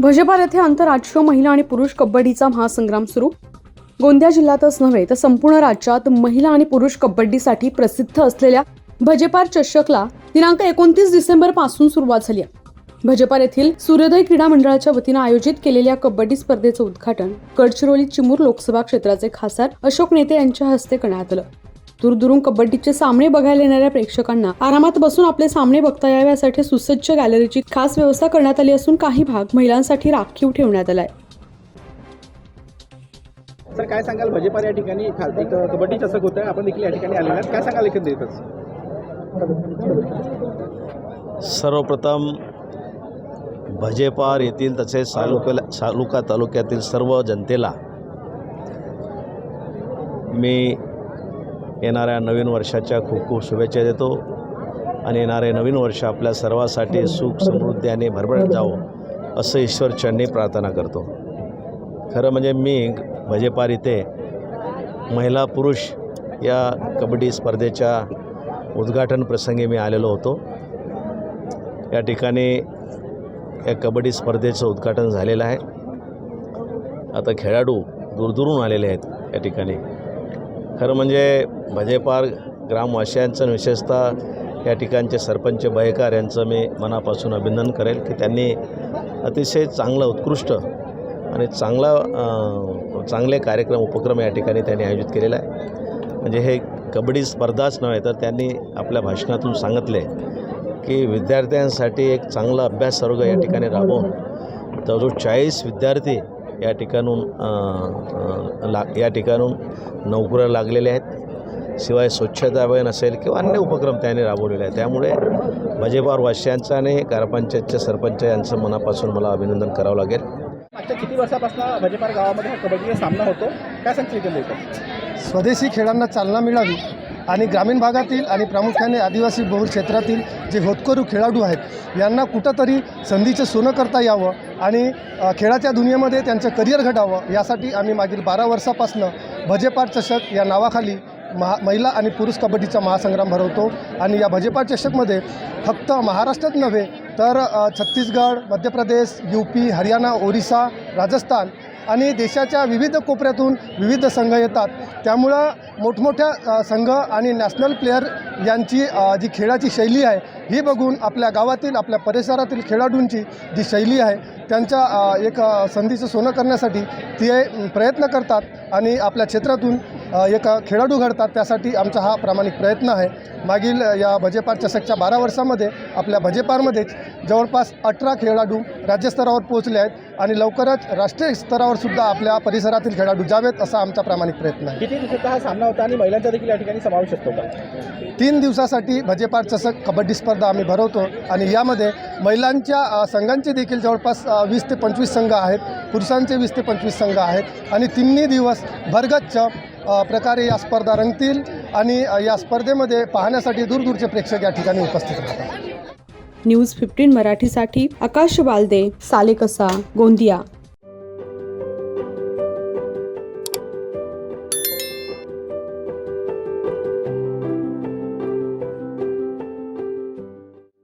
भजेपार येथे आंतरराष्ट्रीय महिला आणि पुरुष कबड्डीचा महासंग्राम सुरू. गोंदिया जिल्ह्यातच नव्हे तर संपूर्ण राज्यात महिला आणि पुरुष कबड्डीसाठी प्रसिद्ध असलेल्या भजेपार चषकला दिनांक एकोणतीस डिसेंबरपासून सुरुवात झाली आहे. भजेपार येथील सूर्योदय क्रीडा मंडळाच्या वतीनं आयोजित केलेल्या कबड्डी स्पर्धेचं उद्घाटन गडचिरोली चिमूर लोकसभा क्षेत्राचे खासदार अशोक नेते यांच्या हस्ते करण्यात आलं. दूरदूरून कबड्डीचे सामने बघायला येणाऱ्या प्रेक्षकांना आरामात बसून आपले सामने बघता यावे यासाठी सुसज्ज गॅलरीची खास व्यवस्था करण्यात आली असून काही भाग महिलांसाठी राखीव ठेवण्यात आलाय. सर काय सांगाल? भजेपार या ठिकाणी कबड्डी चषक होतं. आपण देखील या ठिकाणी आलेलो काय सांगाल एकंदरीतच सर्वप्रथम भजेपार येथील तसेच सालुक्या सालुका तालुक्यातील सर्व जनतेला मी येणाऱ्या नवीन वर्षाच्या खूप खूप शुभेच्छा देतो. आणि येणारे नवीन वर्ष आपल्या सर्वासाठी सुख समृद्धी आणि भरभराट जावं असं ईश्वरचरणी प्रार्थना करतो. खरं म्हणजे मी भजेपार इथे महिला पुरुष या कबड्डी स्पर्धेच्या उद्घाटन प्रसंगी मी आलेलो होतो. या ठिकाणी या कबड्डी स्पर्धेचं उद्घाटन झालेलं आहे. आता खेळाडू दूरदूरून आलेले आहेत या ठिकाणी. खरं म्हणजे भजेपार ग्रामवासियांचं आणि विशेषतः या ठिकाणचे सरपंच बयकार यांचं मी मनापासून अभिनंदन करेल की त्यांनी अतिशय चांगलं उत्कृष्ट आणि चांगला चांगले कार्यक्रम उपक्रम या ठिकाणी त्यांनी आयोजित केलेला आहे. म्हणजे हे कबड्डी स्पर्धाच नव्हे तर त्यांनी आपल्या भाषणातून सांगितले की विद्यार्थ्यांसाठी एक चांगला अभ्यास वर्ग या ठिकाणी राबवून जवळजवळ चाळीस विद्यार्थी या ठिकाणून ला या ठिकाणून नोकऱ्या लागलेले आहेत. शिवाय स्वच्छता अभियान असेल किंवा अन्य उपक्रम त्यांनी राबवलेले आहेत. त्यामुळे भजेपार वासियांचं आणि ग्रामपंचायतच्या सरपंच यांचं मनापासून मला अभिनंदन करावं लागेल. मागच्या किती वर्षापासून भजेपार गावामध्ये हा कबड्डीचा सामना होतो? काय सांगतील स्वदेशी खेळांना चालना मिळावी आणि ग्रामीण भागातील आणि प्रामुख्याने आदिवासी बहुल क्षेत्रातील जे होतकरू खेळाडू आहेत यांना कुठंतरी संधीचं सोनं करता यावं आणि खेळाच्या दुनियेमध्ये त्यांचं करिअर घडावं यासाठी आम्ही मागील बारा वर्षापासनं भजेपाट चषक या नावाखाली महा महिला आणि पुरुष कबड्डीचा महासंग्राम भरवतो. आणि या भजेपाट चषकमध्ये फक्त महाराष्ट्रात नव्हे तर छत्तीसगड मध्य प्रदेश यू पी हरियाणा ओरिसा राजस्थान आणि देशाच्या विविध कोपऱ्यातून विविध संघ येतात. त्यामुळं मोठमोठ्या संघ आणि नॅशनल प्लेयर यांची जी खेळाची शैली आहे ही बघून आपल्या गावातील आपल्या परिसरातील खेळाडूंची जी शैली आहे त्यांच्या एक संधीचं सोनं करण्यासाठी ते प्रयत्न करतात आणि आपल्या क्षेत्रातून एक खेळाडू घडतात त्यासाठी आमचा हा प्रामाणिक प्रयत्न आहे. मागील या भजेपार चषकच्या बारा वर्षामध्ये आपल्या भजेपारमध्येच जवळपास अठरा खेळाडू राज्यस्तरावर पोहोचले आहेत. आणि लवकरच राष्ट्रीय स्तरावर सुद्धा आपल्या परिसरातील खेळाडू जावेत असा आमचा प्रामाणिक प्रयत्न आहे. किती दिवसाचा हा सामना होता आणि महिलांचा देखील या ठिकाणी समावेश असतो का? तीन दिवसासाठी भजेपार चषक कबड्डी स्पर्धा आम्ही भरवतो आणि यामध्ये महिलांच्या संघांचे देखील जवळपास वीस ते पंचवीस संघ आहेत पुरुषांचे वीस ते पंचवीस संघ आहेत आणि तिन्ही दिवस भरगच्च प्रकारे या स्पर्धा रंगतील आणि या स्पर्धेमध्ये पाहण्यासाठी दूरदूरचे प्रेक्षक या ठिकाणी उपस्थित राहतात. न्यूज फिफ्टीन मराठीसाठी आकाश बालदे सालेकसा गोंदिया.